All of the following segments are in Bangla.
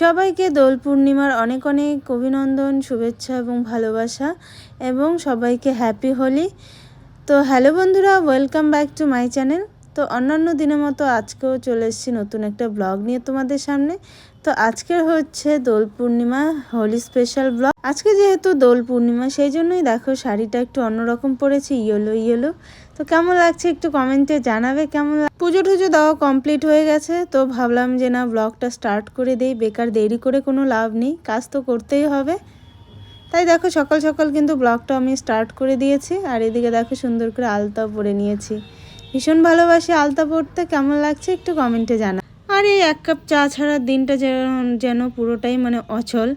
সবাইকে দোল পূর্ণিমার অনেক অনেক অভিনন্দন, শুভেচ্ছা এবং ভালোবাসা এবং সবাইকে হ্যাপি হোলি তো হ্যালো বন্ধুরা welcome back to my channel তো অন্যান্য দিনের মতো আজকেও চলে এসেছি নতুন একটা ব্লগ নিয়ে তোমাদের সামনে। তো আজকের হচ্ছে দোল পূর্ণিমা হোলি স্পেশাল ব্লগ আজকে যেহেতু দোল পূর্ণিমা, সেই জন্যই দেখো শাড়িটা একটু অন্যরকম পরেছি ইয়েলো ইয়েলো তো কেমন লাগছে একটু কমেন্টে জানাবে, কেমন পুজো টুজো দেওয়া কমপ্লিট হয়ে গেছে, তো ভাবলাম যে না ব্লগটা স্টার্ট করে দেই, বেকার দেরি করে কোনো লাভ নেই, কাজ তো করতেই হবে। তাই দেখো, সকাল সকাল কিন্তু ব্লগটা আমি স্টার্ট করে দিয়েছি, আর এদিকে দেখো সুন্দর করে আলতাও পরে নিয়েছি। ভীষণ ভালোবাসি আলতা পরতে, কেমন লাগছে একটু কমেন্টে জানা আর এই এক কাপ চা ছাড়ার দিনটা যেন যেন পুরোটাই মানে অচল।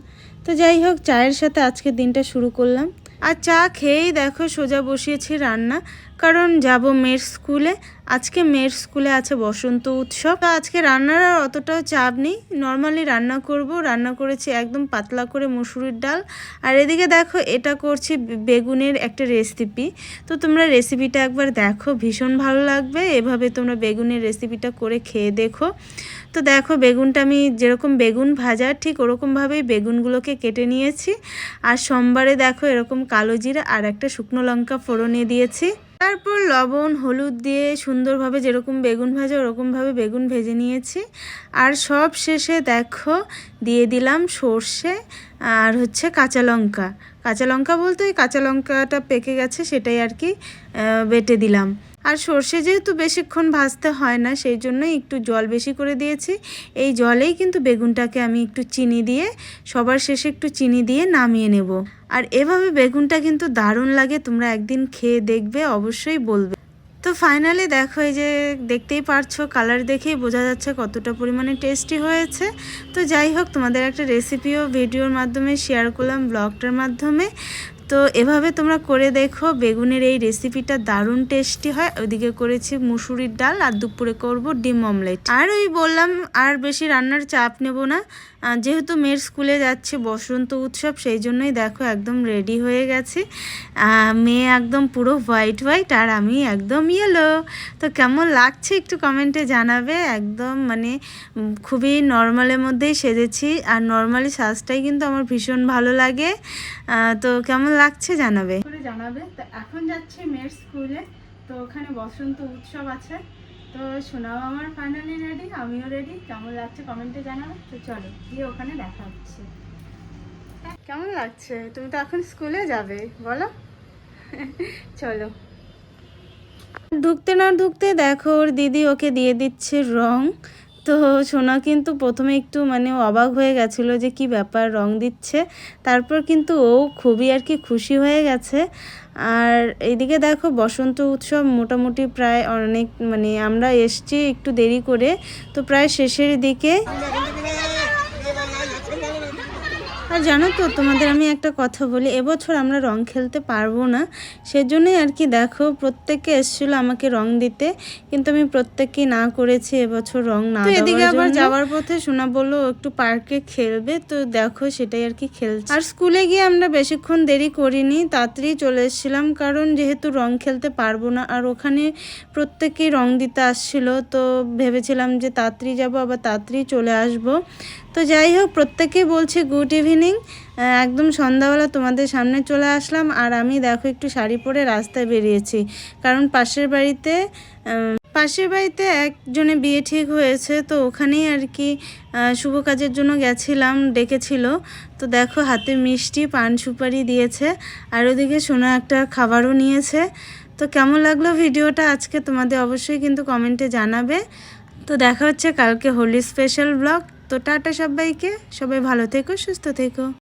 তো যাই হোক, চায়ের সাথে আজকে দিনটা শুরু করলাম। আর চা খেয়েই দেখো সোজা বসিয়েছি রান্না। কারণ যাব মেয়ের স্কুলে। আজকে মেয়ের স্কুলে আছে বসন্ত উৎসব। তো আজকে রান্নার আর অতটাও চাপ নেই। নর্মালি রান্না করব। রান্না করেছি একদম পাতলা করে মুসুরির ডাল। আর এদিকে দেখো এটা করছি বেগুনের একটা রেসিপি তো তোমরা রেসিপিটা একবার দেখো। ভীষণ ভালো লাগবে। এভাবে তোমরা বেগুনের রেসিপিটা করে খেয়ে দেখো। তো দেখো বেগুনটা আমি যেরকম বেগুন ভাজা, ঠিক ওরকমভাবেই বেগুনগুলোকে কেটে নিয়েছি। আর সোমবারে দেখো এরকম কালো জিরা আর একটা শুকনো লঙ্কা ফোড়নে দিয়েছি। তারপর লবণ, হলুদ দিয়ে সুন্দরভাবে যেরকম বেগুন ভাজা, ওরকমভাবে বেগুন ভেজে নিয়েছি। আর সব শেষে দেখো দিয়ে দিলাম সর্ষে আর হচ্ছে কাঁচা লঙ্কা। কাঁচা লঙ্কা বলতে ওই কাঁচা লঙ্কাটা পেকে গেছে সেটাই আর কি বেটে দিলাম। আর সর্ষে যেহেতু বেশিক্ষণ ভাজতে হয় না, সেই জন্যই একটু জল বেশি করে দিয়েছি। এই জলেই কিন্তু বেগুনটাকে আমি একটু চিনি দিয়ে, সবার শেষে একটু চিনি দিয়ে নামিয়ে নেব। আর এভাবে বেগুনটা কিন্তু দারুণ লাগে, তোমরা একদিন খেয়ে দেখবে, অবশ্যই বলবে। তো ফাইনালি দেখো, এই যে দেখতেই পারছ কালার দেখেই বোঝা যাচ্ছে কতটা পরিমাণে টেস্টি হয়েছে। তো যাই হোক, তোমাদের একটা রেসিপিও ভিডিওর মাধ্যমে শেয়ার করলাম ব্লগটার মাধ্যমে। তো এভাবে তোমরা করে দেখো, বেগুনের এই রেসিপিটা দারুণ টেস্টি হয়। ওইদিকে করেছি মুসুরির ডাল আর দুপুরে করব ডিম অমলেট আর ওই বললাম আর বেশি রান্নার চাপ নেব না। যেহেতু মেয়ের স্কুলে যাচ্ছে বসন্ত উৎসব, সেই জন্যই দেখো একদম রেডি হয়ে গেছে। মেয়ে একদম পুরো হোয়াইট হোয়াইট আর আমি একদম ইয়েলো তো কেমন লাগছে একটু কমেন্টে জানাবে। একদম মানে খুবই নর্মালের মধ্যেই সেজেছি। আর নর্মালি সাজটাই কিন্তু আমার ভীষণ ভালো লাগে। তো কেমন লাগছে জানাবে। জানাবে। তো এখন যাচ্ছে মেয়ের স্কুলে। তো ওখানে বসন্ত উৎসব আছে। তো শোনাও আমার ফাইনালি রেডি আমিও রেডি কেমন লাগছে কমেন্টে জানাবে। তো চলো, গিয়ে ওখানে দেখা হচ্ছে। কেমন লাগছে? তুমি তো এখন স্কুলে যাবে, বলো। চলো। ঢুকতে না ঢুকতে দেখো, ওর দিদি ওকে দিয়ে দিচ্ছে রং। তো সোনা কিন্তু প্রথমে একটু মানে অবাক হয়ে গেছিল যে কি ব্যাপার, রং দিচ্ছে। তারপর কিন্তু ও খুবই আর কি খুশি হয়ে গেছে। আর এইদিকে দেখো বসন্ত উৎসব মোটামুটি প্রায় অনেক মানে আমরা এসছি একটু দেরি করে। তো প্রায় শেষের দিকে আর জানো তো তোমাদের আমি একটা কথা বলি এবছর আমরা রং খেলতে পারব না। সেজন্যই আর কি দেখো প্রত্যেকে এসেছিল আমাকে রং দিতে কিন্তু আমি প্রত্যেককে না করেছি এবছর রং না এদিকে আবার যাওয়ার পথে শোনা বলল একটু পার্কে খেলবে। তো দেখো সেটাই আর কি খেলছে। আর স্কুলে গিয়ে আমরা বেশিক্ষণ দেরি করিনি তাড়াতাড়ি চলে এসেছিলাম কারণ যেহেতু রং খেলতে পারব না আর ওখানে প্রত্যেকেই রং দিতে আসছিল তো ভেবেছিলাম যে তাড়াতাড়ি যাব আবার তাড়াতাড়ি চলে আসব। তো যাই হোক প্রত্যেকেই বলছে গুড ইভিনিং একদম সন্ধ্যাবেলা তোমাদের সামনে চলে আসলাম আর আমি দেখো একটু শাড়ি পরে রাস্তায় বেরিয়েছি। কারণ পাশের বাড়িতে পাশের বাড়িতে একজনে বিয়ে ঠিক হয়েছে, তো ওখানেই আর কি শুভ কাজের জন্য গেছিলাম, ডেকেছিল। তো দেখো হাতে মিষ্টি, পান সুপারি দিয়েছে, আর ওদিকে সোনা একটা খাবারও নিয়েছে। তো কেমন লাগল ভিডিওটা আজকে তোমাদের অবশ্যই কিন্তু কমেন্টে জানাবে। তো দেখা হচ্ছে কালকে হোলি স্পেশাল ব্লগ তো টাটা সবাইকে। সবাই ভালো থেকো সুস্থ থেকো।